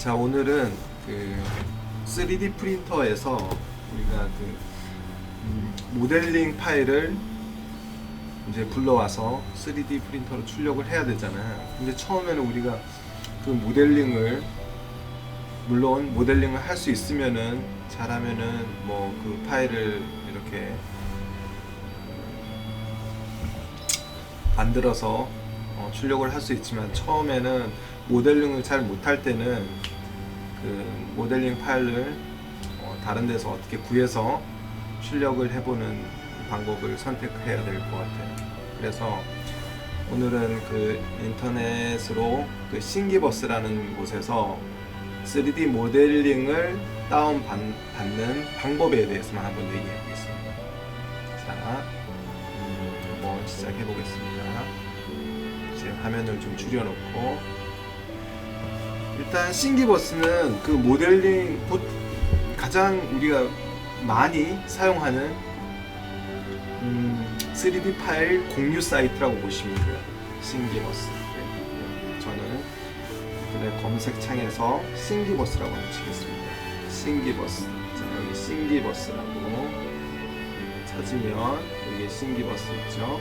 자 오늘은 그 3D 프린터에서 우리가 그 음, 모델링 파일을 이제 불러와서 3D 프린터로 출력을 해야 되잖아요. 근데 처음에는 우리가 그 모델링을 물론 모델링을 할 수 있으면은 잘하면은 뭐 그 파일을 이렇게 만들어서 어, 출력을 할 수 있지만 처음에는 모델링을 잘 못할 때는 그 모델링 파일을 어, 다른 데서 어떻게 구해서 출력을 해보는 방법을 선택해야 될 것 같아요. 그래서 오늘은 그 인터넷으로 그 신기버스라는 곳에서 3D 모델링을 다운 받- 받는 방법에 대해서만 한번 얘기해 보겠습니다. 자, 음, 한번 시작해 보겠습니다. 제 화면을 좀 줄여놓고 일단 신기버스는 그 모델링 보- 가장 우리가 많이 사용하는 음, 3D 파일 공유 사이트라고 보시면 돼요. 신기버스. 네, 저는 인터넷 검색창에서 신기버스라고 한번 치겠습니다. 신기버스. 자, 여기 신기버스라고 찾으면 여기 신기버스 있죠.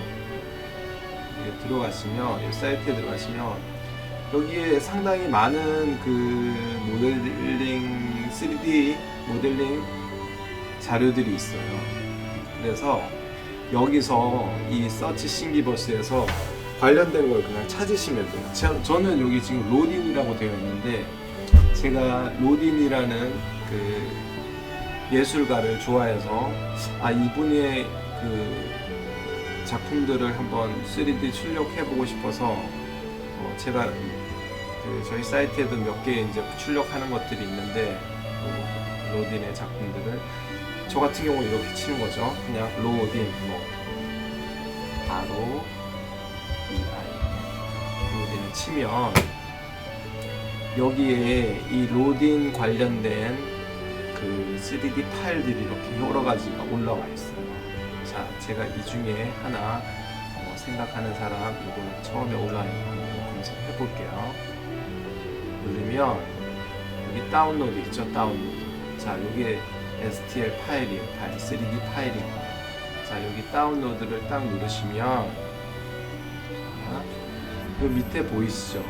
들어가시면 이 사이트에 들어가시면 여기에 상당히 많은 그 모델링 3D 모델링 자료들이 있어요. 그래서 여기서 이 서치 신기버스에서 관련된 걸 그냥 찾으시면 돼요. 저, 저는 여기 지금 로딘이라고 되어 있는데 제가 로딘이라는 그 예술가를 좋아해서 아 이분의 그 작품들을 한번 3D 출력해보고 싶어서 어, 제가 그 저희 사이트에도 몇 개 이제 출력하는 것들이 있는데 그 로딘의 작품들을 저 같은 경우 이렇게 치는 거죠. 그냥 로딘 뭐 바로 로딘을 치면 여기에 이 로딘 관련된 그 3D 파일들이 이렇게 여러 가지가 올라와 있어요. 자, 제가 이 중에 하나 어, 생각하는 사람 이거 처음에 올라와 검색해 볼게요. 누르면 여기 다운로드 있죠, 다운로드. 자, 여기에 STL 파일이에요, 파일, 3D 파일입니다. 자, 여기 다운로드를 딱 누르시면 자, 그 밑에 보이시죠?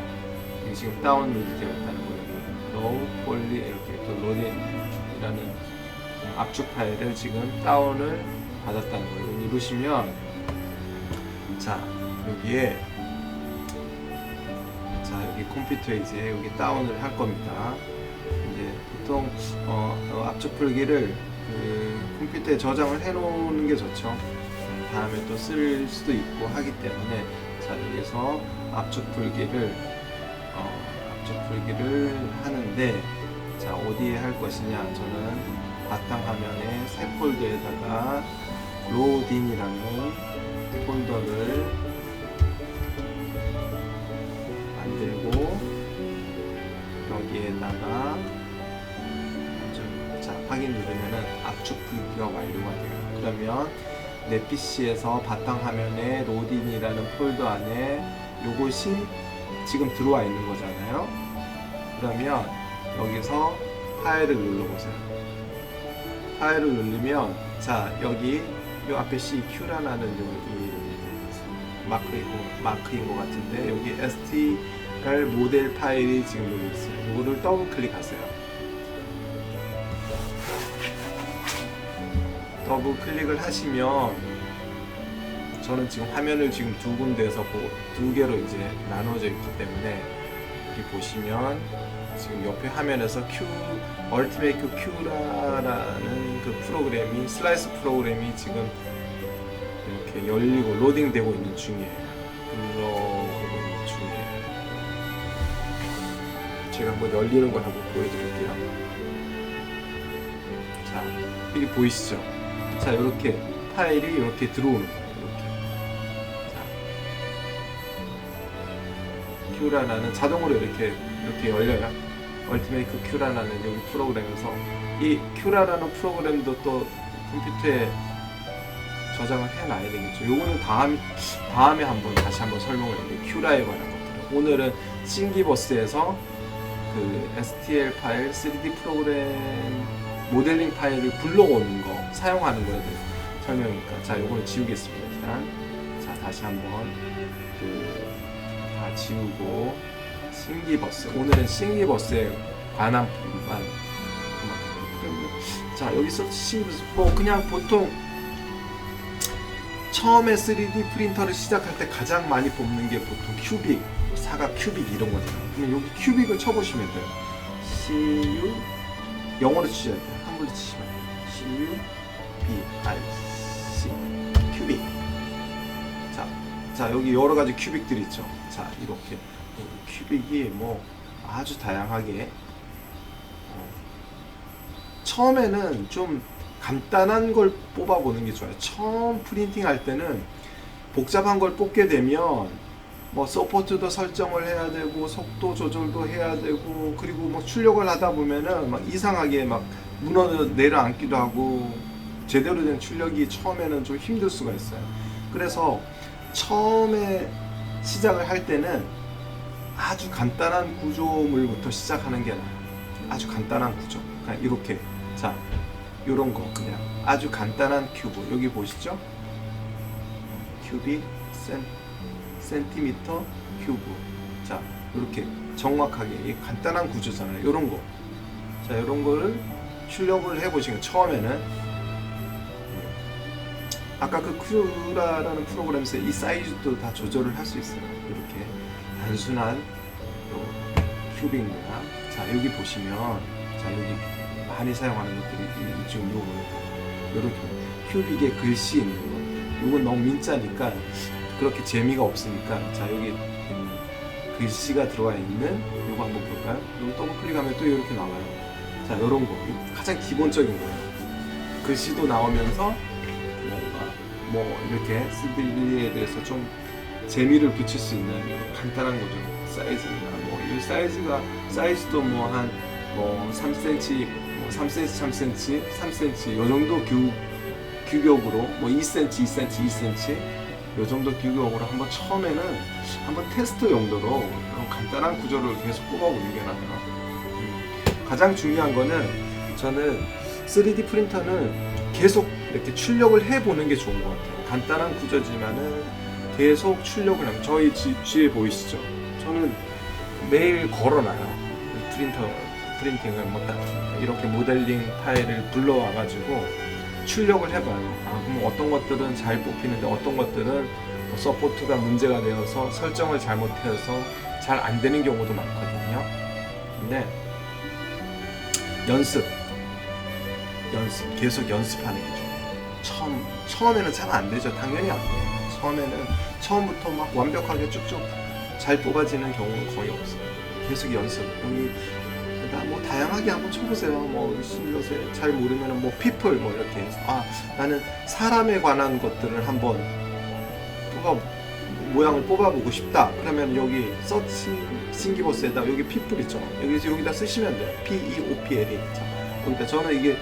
지금 다운로드 되었다는 거예요. 로우 폴리 이렇게 또 로딩이라는 압축 파일을 지금 다운을 받았다는 거예요. 누르시면 자 여기에 자 여기 컴퓨터에 이제 여기 다운을 할 겁니다. 이제 보통 어, 어, 압축 풀기를 그 컴퓨터에 저장을 해놓는 게 좋죠. 다음에 또 쓸 수도 있고 하기 때문에 자 여기서 압축 풀기를 어, 압축 풀기를 하는데 자 어디에 할 것이냐 저는 바탕 화면에 새 폴더에다가 로딘이라는 폴더를 만들고 여기에다가 좀, 자 확인 누르면은 압축 풀기가 완료가 돼요. 그러면 내 PC에서 바탕 화면에 로딘이라는 폴더 안에 요것이 지금 들어와 있는 거잖아요. 그러면 여기서 파일을 눌러보세요. 파일을 누르면 자 여기 요 앞에 CQ라는 여기 마크인 거, 마크인 것 같은데 여기 STR 모델 파일이 지금 여기 있어요. 이거를 더블 클릭하세요. 더블 클릭을 하시면 저는 지금 화면을 지금 두 군데에서 보- 두 개로 이제 나눠져 있기 때문에 여기 보시면 지금 옆에 화면에서 Q 얼티메이트 Q라는 그 프로그램이 슬라이스 프로그램이 지금 이렇게 열리고 로딩되고 있는 중이에요. 들어오고 있는 중이에요. 제가 한번 열리는 걸 한번 보여드릴게요. 자, 여기 보이시죠? 자, 이렇게 파일이 이렇게 들어오는 거예요. 이렇게. 자, Q라는 자동으로 이렇게 이렇게 열려요. 얼티메이트 Q라는 여기 프로그램에서 이 Q라는 프로그램도 또 컴퓨터에 저장을 해놔야 되겠죠. 요거는 다음 다음에 한번 다시 한번 설명을 드릴게요. Q라에 관한 것들은 오늘은 신기버스에서 그 STL 파일, 3D 프로그램 모델링 파일을 불러오는 거, 사용하는 거에 대해서 설명이니까 자, 요거는 지우겠습니다. 일단 자, 다시 한번 그 다 지우고 싱기버스 오늘은 싱기버스에 관한 부분만. 자, 여기서 싱기버스 뭐 그냥 보통 처음에 3D 프린터를 시작할 때 가장 많이 뽑는 게 보통 큐빅, 사각 큐빅 이런 거잖아요. 그러면 여기 큐빅을 쳐보시면 돼요. CU 영어로 치셔야 돼요. 한글로 치시면 돼요. CU B I C 큐빅. 자, 자 여기 여러 가지 큐빅들이 있죠. 자 이렇게 큐빅이 뭐 아주 다양하게 어, 처음에는 좀 간단한 걸 뽑아보는 게 좋아요. 처음 프린팅 할 때는 복잡한 걸 뽑게 되면 뭐 서포트도 설정을 해야 되고 속도 조절도 해야 되고 그리고 뭐 출력을 하다 보면은 막 이상하게 막 무너 내려앉기도 하고 제대로 된 출력이 처음에는 좀 힘들 수가 있어요. 그래서 처음에 시작을 할 때는 아주 간단한 구조물부터 시작하는 게 나아요. 아주 간단한 구조. 그냥 이렇게. 자 요런 거 그냥. 아주 간단한 큐브. 여기 보시죠? 큐빅 센, 센티미터 큐브. 자 이렇게 정확하게. 이 간단한 구조잖아요. 요런 거 자 요런 거를 출력을 해 보시면 처음에는 아까 그 큐라라는 프로그램에서 이 사이즈도 다 조절을 할 수 있어요. 이렇게 단순한 요 큐빅 모양 자 여기 보시면 자 여기 많이 사용하는 것들이 이- 지금 요거 요렇게 큐빅에 글씨 있는 거. 요건 너무 민자니까 그렇게 재미가 없으니까 자 여기 음, 글씨가 들어가 있는 요거 한번 볼까요? 요거 더블 클릭하면 또 이렇게 나와요. 자 요런 거. 가장 기본적인 거예요. 글씨도 나오면서 뭔가 뭐 이렇게 3D에 대해서 좀 재미를 붙일 수 있는 간단한 거죠 사이즈나 뭐이 사이즈가 사이즈도 뭐한뭐 3cm, 뭐 3cm, 3cm, 3cm 요 정도 규, 규격으로 뭐 2cm, 2cm, 2cm 요 정도 규격으로 한번 처음에는 한번 테스트 용도로 간단한 구조를 계속 뽑아보는 게 나아요. 음, 가장 중요한 거는 저는 3D 프린터는 계속 이렇게 출력을 해보는 게 좋은 것 같아요. 간단한 구조지만은 계속 출력을 하면 저희 집 뒤에 보이시죠? 저는 매일 걸어놔요. 프린터 프린팅을 뭐딱 이렇게 모델링 파일을 불러와가지고 출력을 해봐요. 아 그럼 어떤 것들은 잘 뽑히는데 어떤 것들은 뭐 서포트가 문제가 되어서 설정을 잘못해서 잘 안 되는 경우도 많거든요. 근데 연습, 연습, 계속 연습하는 게 좋아요. 처음 처음에는 잘 안 되죠. 당연히 안 돼요. 처음에는 처음부터 막 완벽하게 쭉쭉 잘 뽑아지는 경우는 거의 없어요. 계속 연습. 여기 나뭐 다양하게 한번 쳐보세요. 뭐 요새 잘 모르면 뭐 people 뭐 이렇게 해서 아 나는 사람에 관한 것들을 한번 뽑아 모양을 뽑아보고 싶다. 그러면 여기 서치 싱기버스에다 여기 people 있죠. 여기서 여기다 쓰시면 돼요. P E O P L E 자 그러니까 저는 이게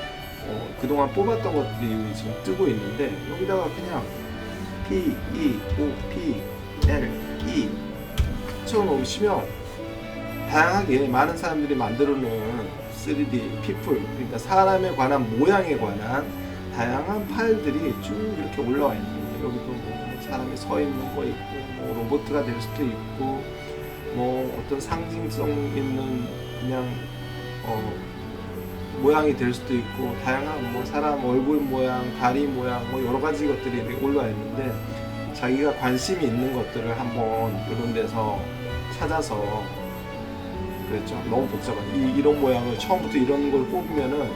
어, 그동안 뽑았던 것들이 지금 뜨고 있는데 여기다가 그냥 P E O P L E 붙여 놓으시면 다양하게 많은 사람들이 만들어 놓은 3D people 그러니까 사람에 관한 모양에 관한 다양한 파일들이 쭉 이렇게 올라와 있는 거예요. 여기도 뭐 사람이 서 있는 거 있고 뭐 로봇가 될 수도 있고 뭐 어떤 상징성 있는 그냥 어 모양이 될 수도 있고 다양한 뭐 사람 얼굴 모양, 다리 모양 뭐 여러 가지 것들이 올라와 있는데 자기가 관심이 있는 것들을 한번 이런 데서 찾아서 그랬죠. 너무 복잡한 이, 이런 모양을 처음부터 이런 걸 뽑으면은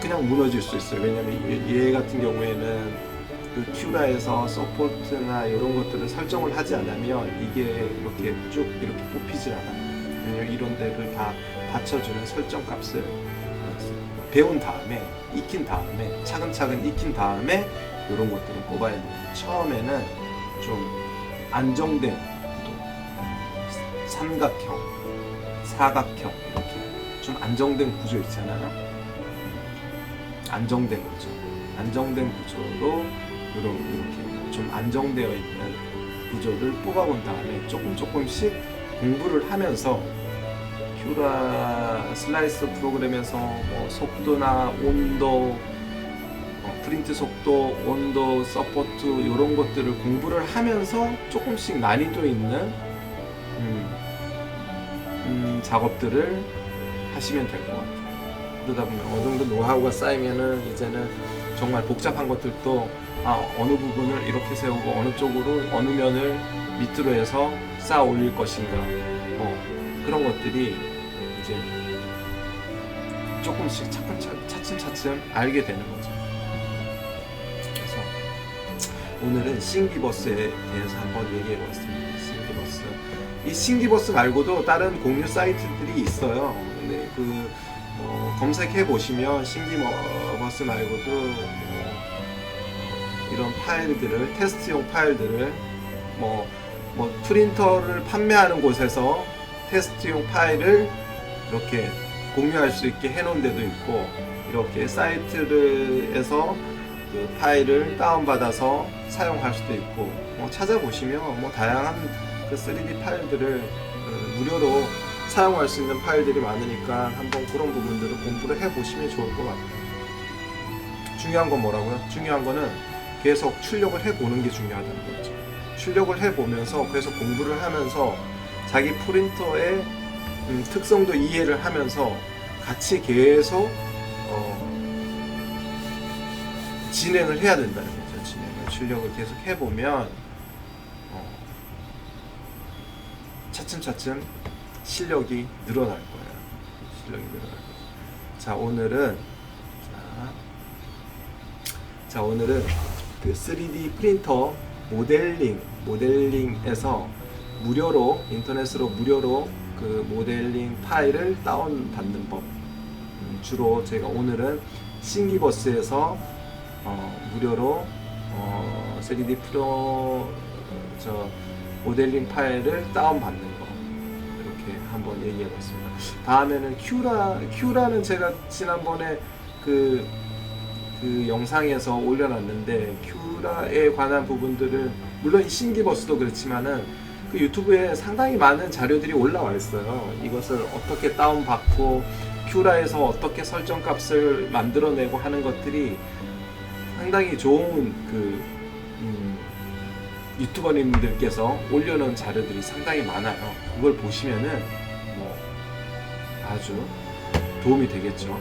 그냥 무너질 수 있어요. 왜냐면 얘, 얘 같은 경우에는 그 큐라에서 서포트나 이런 것들을 설정을 하지 않으면 이게 이렇게 쭉 이렇게 뽑히질 않아요. 왜냐면 이런 데를 다 받쳐주는 설정 값을 배운 다음에 익힌 다음에 차근차근 익힌 다음에 이런 것들을 뽑아야 돼요. 처음에는 좀 안정된 구도, 삼각형, 사각형 이렇게 좀 안정된 구조 있잖아요. 안정된 구조, 안정된 구조로 이렇게 좀 안정되어 있는 구조를 뽑아본 다음에 조금 조금씩 공부를 하면서 큐라 슬라이스 프로그램에서 뭐 속도나 온도, 어, 프린트 속도, 온도, 서포트 이런 것들을 공부를 하면서 조금씩 난이도 있는 음, 음, 작업들을 하시면 될 것 같아요. 그러다 보면 어느 정도 노하우가 쌓이면은 이제는 정말 복잡한 것들도 아, 어느 부분을 이렇게 세우고 어느 쪽으로 어느 면을 밑으로 해서 쌓아 올릴 것인가 어, 그런 것들이 이제 조금씩 차츰 차츰차츰 알게 되는 거죠. 그래서 오늘은 싱기버스에 대해서 한번 얘기해 보겠습니다. 싱기버스. 이 싱기버스 말고도 다른 공유 사이트들이 있어요. 근데 그 어, 검색해 보시면 싱기버스 말고도 뭐 이런 파일들을 테스트용 파일들을 뭐, 뭐 프린터를 판매하는 곳에서 테스트용 파일을 이렇게 공유할 수 있게 해놓은 데도 있고 이렇게 사이트를에서 그 파일을 다운받아서 사용할 수도 있고 뭐 찾아보시면 뭐 다양한 그 3D 파일들을 어, 무료로 사용할 수 있는 파일들이 많으니까 한번 그런 부분들을 공부를 해보시면 좋을 것 같아요. 중요한 건 뭐라고요? 중요한 거는 계속 출력을 해보는 게 중요하다는 거죠. 출력을 해보면서 계속 공부를 하면서 자기 프린터의 음, 특성도 이해를 하면서 같이 계속 어, 진행을 해야 된다는 거죠. 진행을 출력을 계속 해보면 어, 차츰차츰 실력이 늘어날 거예요. 실력이 늘어날 거예요. 자 오늘은 자, 자 오늘은 그 3D 프린터 모델링 모델링에서 무료로 인터넷으로 무료로 그 모델링 파일을 다운 받는 법 음, 주로 제가 오늘은 싱기버스에서 어, 무료로 어, 3D 프로 저 모델링 파일을 다운 받는 거 이렇게 한번 얘기해 봤습니다. 다음에는 큐라 큐라는 제가 지난번에 그, 그 영상에서 올려놨는데 큐라에 관한 부분들을 물론 이 신기버스도 그렇지만은 그 유튜브에 상당히 많은 자료들이 올라와 있어요. 이것을 어떻게 다운 받고 큐라에서 어떻게 설정 값을 만들어내고 하는 것들이 상당히 좋은 그 음, 유튜버님들께서 올려놓은 자료들이 상당히 많아요. 그걸 보시면은 뭐 아주 도움이 되겠죠.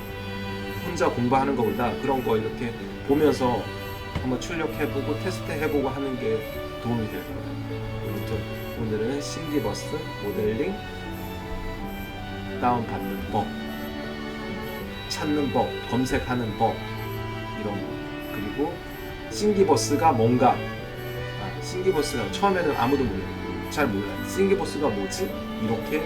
혼자 공부하는 것보다 그런 거 이렇게 보면서 한번 출력해보고 테스트해보고 하는 게 도움이 될 거예요. 오늘은 신기버스 모델링 다운받는 법, 찾는 법, 검색하는 법 이런 거. 그리고 신기버스가 뭔가. 아, 싱기버스가 처음에는 아무도 몰라. 잘 몰라. 싱기버스가 뭐지? 이렇게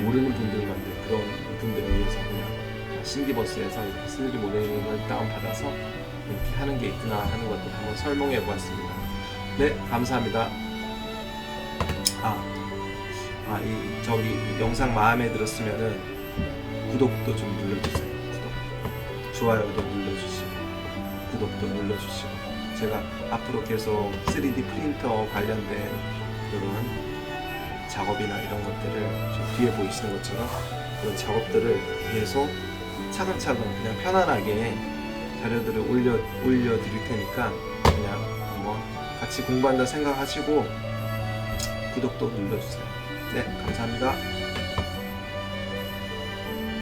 모르는 분들만데 그런 분들을 위해서 그냥 싱기버스에서 이렇게 3D 모델링을 다운 받아서 이렇게 하는 게 있구나 하는 것들 한번 설명해 보았습니다. 네 감사합니다. 아, 아, 이 저기 영상 마음에 들었으면은 구독도 좀 눌러주세요. 구독, 좋아요도 눌러주시고 구독도 눌러주시고 제가 앞으로 계속 3D 프린터 관련된 그런 작업이나 이런 것들을 저 뒤에 보이시는 것처럼 그런 작업들을 계속 차근차근 그냥 편안하게 자료들을 올려 올려 드릴 테니까 그냥 한번 같이 공부한다 생각하시고 구독도 눌러주세요. 네, 감사합니다.